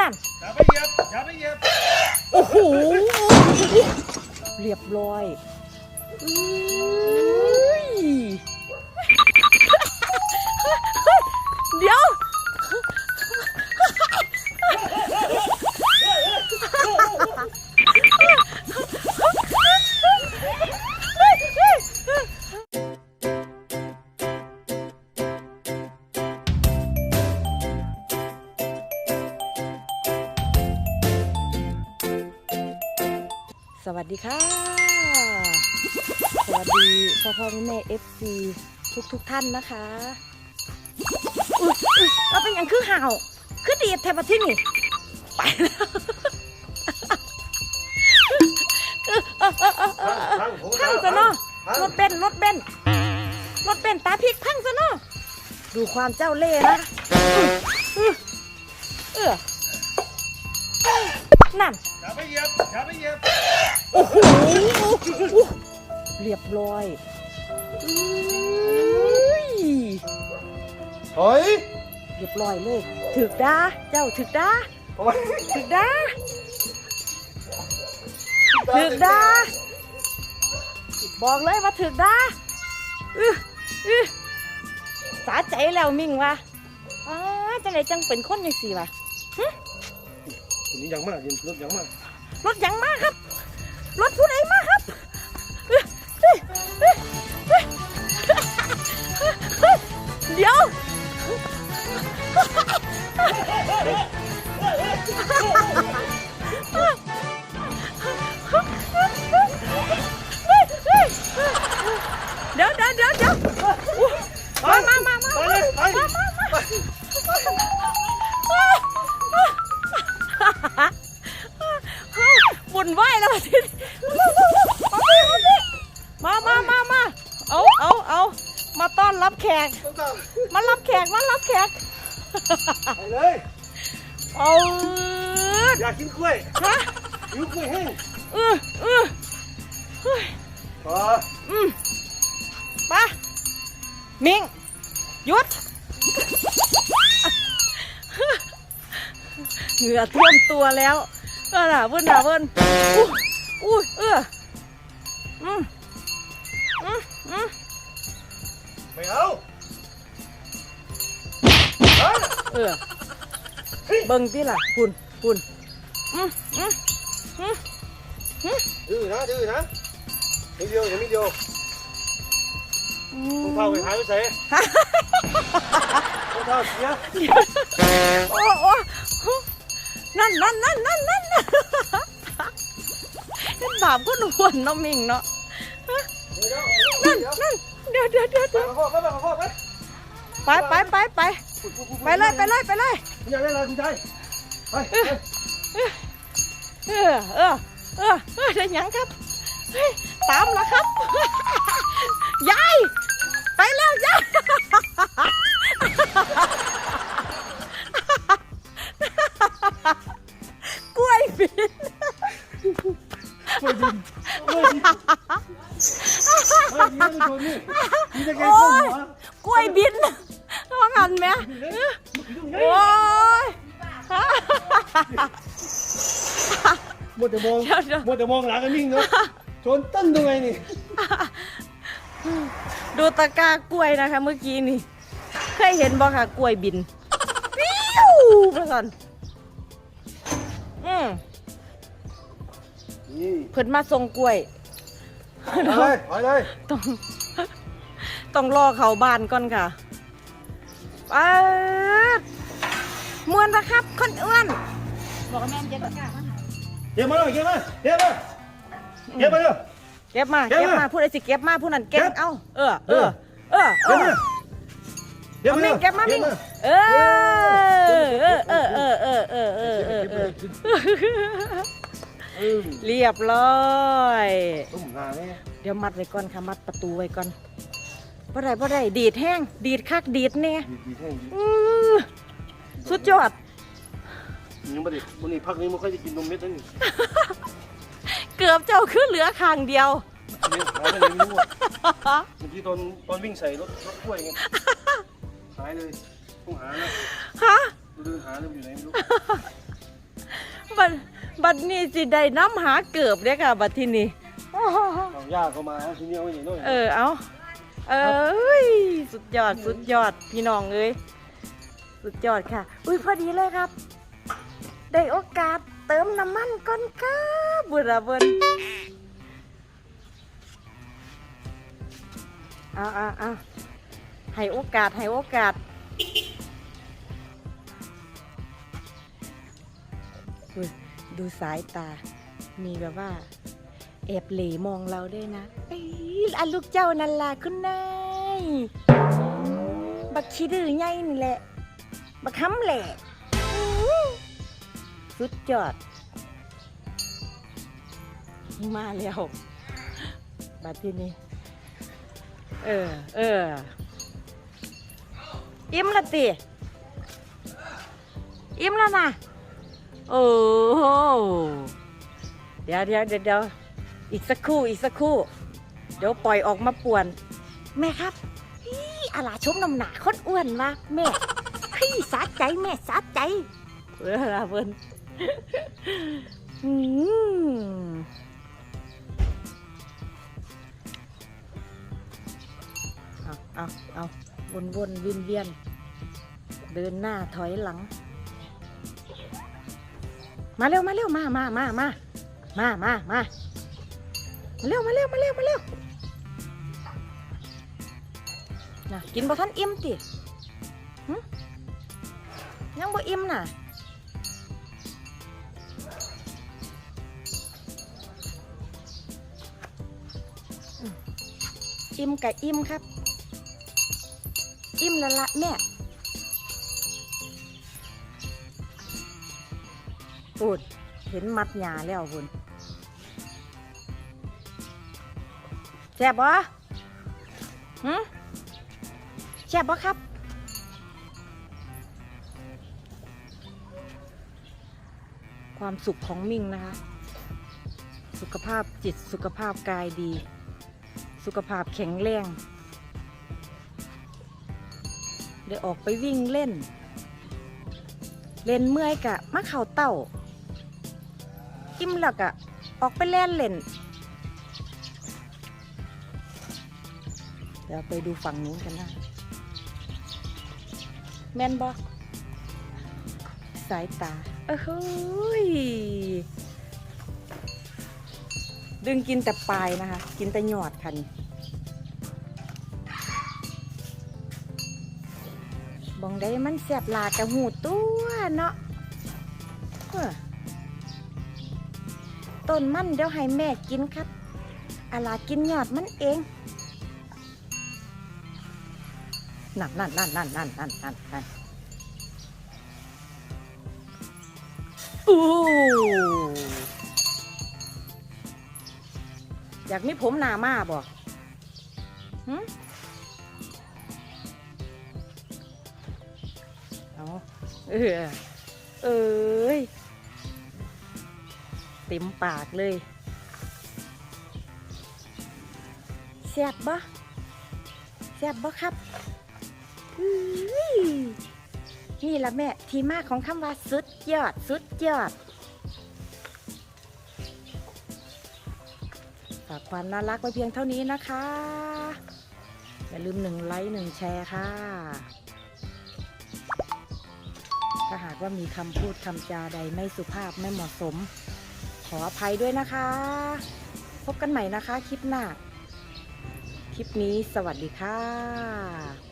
นั่นอย่าไปเหยียบอย่าไปเหยียบโอ้โหเรียบร้อยอุ้ยเดี๋ยว วัสดีค่ะ สวัสดีพ่อพ่อแม่เอฟซีทุกทุกท่านนะคะอุ้ยอุ้ยเราเป็นหยังคือห่าวคือดีดแทบที่นี่ไปแล้วพังซะเนาะรถเบนรถเบนรถเบนตาพริกพังซะเนาะดูความเจ้าเล่ห์นะเออนั่น เหยียบอย่าไปเหยียบโอ้โหเรียบร้อยอุ้ยเฮ้ยเรียบร้อยเลยถึกด้าเจ้าถึกด้าโอ้ยถึกด้าถึกด้าบอกเลยว่าถึกด้าอื้ออื้อสาใจแล้วมิ่งวะอ้าจังไหนจังเป็นคนยังสี่วะคนนี้ยังมากยิน รถยังมากรถยังมากครับ รถผู้ใดมาครับเดี๋ยวเดี๋ยวเดี๋ยวเดี๋ยวเดี๋ยวมามามามาไปเลยไปมามามา กมารับแขกไปเลยเอาอยากกินกล้วยฮะหิวกล้วยแห้งเออเออเฮ้ยพออืมไปมิงหยุดเหงื่อท่วมตัวแล้วเออน่ะเบิ้นน่ะเบิ้นอู้อู้เอออืมอืมอืมไม่เอา เออ เบิ่งที่ล่ะคุณคุณอืมอืมอืมดื้อนะดื้อนะนิดเดียวอย่านิดเดียวอืรองมเท้าไปหายไปใส่รองเท้าเสียโอ้โอ้นั่นนั่นนั่นนั่นนั่นนั่นบาปก็หนวนเนาะมิงเนาะเดี๋ยวนั่นนั่นเดี๋ยวเดี๋ยวเดี๋ยวไปเดี๋ยวมาพ่อไปมาพ่อไปไปไป ไปไปไปเลยไปเลยไปเลยอยากได้อะไรคุณชายไปไปเออเออเออเออได้หยังครับเฮ้ยตามแล้วครับยายไปแล้วยาย มัวแต่มองเดี๋ยวเดี๋ยวมัวแต่มองหลังกันนิ่งเนาะชนต้นตรงไงนี่ดูตะกร้ากล้วยนะคะเมื่อกี้นี่ เคยเห็นบ่ค่ะกล้วยบินปิ้วมาก่อนอืมนี่เพิ่นมาส่งกล้วย ไปเลยไปเลยต้อง ต้องรอเขาบ้านก่อนค่ะไปดมวนนะครับคนอ้วนบอกแม่เจ็บตะกร้ามาหาเก็บมาเลยเก็บมาเก็บมาเก็บมาเร็ว เก็บมาเก็บเก็บมามาพูดอะไรสิเก็บมาผู้นั้นเก็บเก็บเอาเออเออเออเอเก็บอมาเก็บเอามามิ่งเก็บมามิ่งเก็บเออเออเออเออเออเออเออเออเออเออเรียบร้อยตุ้มหาเนี่ยเดี๋ยวมัดไว้ก่อนค่ะมัดประตูไว้ก่อนบ่ได้บ่ได้ดีดแห้งดีดคักดีดแน่ดีดีแท่งดีอื้อสุดยอด ยังไม่ได้วันนี้พักนี้มันค่อยจะกินนมเม็ดนั่นนี่เกือบเจ้าคือเหลือคางเดียว เนี่ยหายไปไหนไม่รู้อะเมื่อกี้ตอนตอนวิ่งใส่รถรถกล้วยไงหายเลยต้องหานะฮะเดินหาเลยอยู่ไหนไม่รู้บัดนี้สิได้น้ำหาเกือบเด้อค่ะบัดที่นี่เอายากเข้ามาเอาทีเดียวอย่างน้อยเออเอาเอ้ยสุดยอดสุดยอดพี่น้องเอ้ยสุดยอดค่ะ อุ้ยพอดีเลยครับ ได้โอกาสเติมน้ำมันก่อนครับบุระเบินเอาเอาเอาให้โอกาสให้โอกาสดูสายตา มีแบบว่า แอบเหลมองเราด้วยนะอันลูกเจ้านั่นล่ะคุณนายบักขี้ดื้อใหญ่นี่แหละบักคำแหละ สุดยอด มาแล้วบัดที่นี่เออ เออ อิ่มละติ อิ่มแล้วนะโอ้โหเดี๋ยวเดี๋ยวเดี๋ยวอีกสักครู่อีกสักครู่ เดี๋ยวปล่อยออกมาป่วน แม่ครับฮีอาลาชมน้ำหนาคนอ้วนมาแม่ฮีสาใจแม่สาใจเออลาเพิ่นอืม เอาเอาเอาวนวนวียนเวียน เดินหน้าถอยหลัง มาเร็วมาเร็วมามามามามามามามาเร็วมาเร็วมาเร็วมาเร็วน่ะกินบ่ทันอิ่มติยังบ่อิ่มน่ะ อิ่มกับอิ่มครับ อิ่มละละแม่ปูดเห็นมัดหยาแล้วคุณแซ่บบ่หืมแซ่บบ่ครับ ความสุขของมิ่งนะคะ สุขภาพจิตสุขภาพกายดี สุขภาพแข็งแรงได้ออกไปวิ่งเล่น เล่นเมื่อยกะมะเข่าเต้าอิ่มแล้วก็ออกไปเล่นเล่น เดี๋ยวไปดูฝั่งนู้นกันนะแม่นบอสายตา เอ้ย ดึงกินแต่ปลายนะคะ กินแต่หยอดค่ะนี่บองได้มันเสียบลากระหูตัวเนาะต้นมันเดี๋ยวให้แม่กินครับอาลากินยอดมันเองนั่นนั่นนั่นนั่นนั่นนั่นนั่นนั่นอู้ อยากมีผมหนามาบ่หึเอาเออเอ้ยเต็มปากเลยแซ่บบ่แซ่บบ่ครับนี่ละแม่ ที่มาของคำว่าสุดยอด สุดยอด ฝากความน่ารักไว้เพียงเท่านี้นะคะ อย่าลืมหนึ่งไลค์หนึ่งแชร์ค่ะ ถ้าหากว่ามีคำพูดคำจาใดไม่สุภาพไม่เหมาะสม ขออภัยด้วยนะคะ พบกันใหม่นะคะคลิปหน้า คลิปนี้สวัสดีค่ะ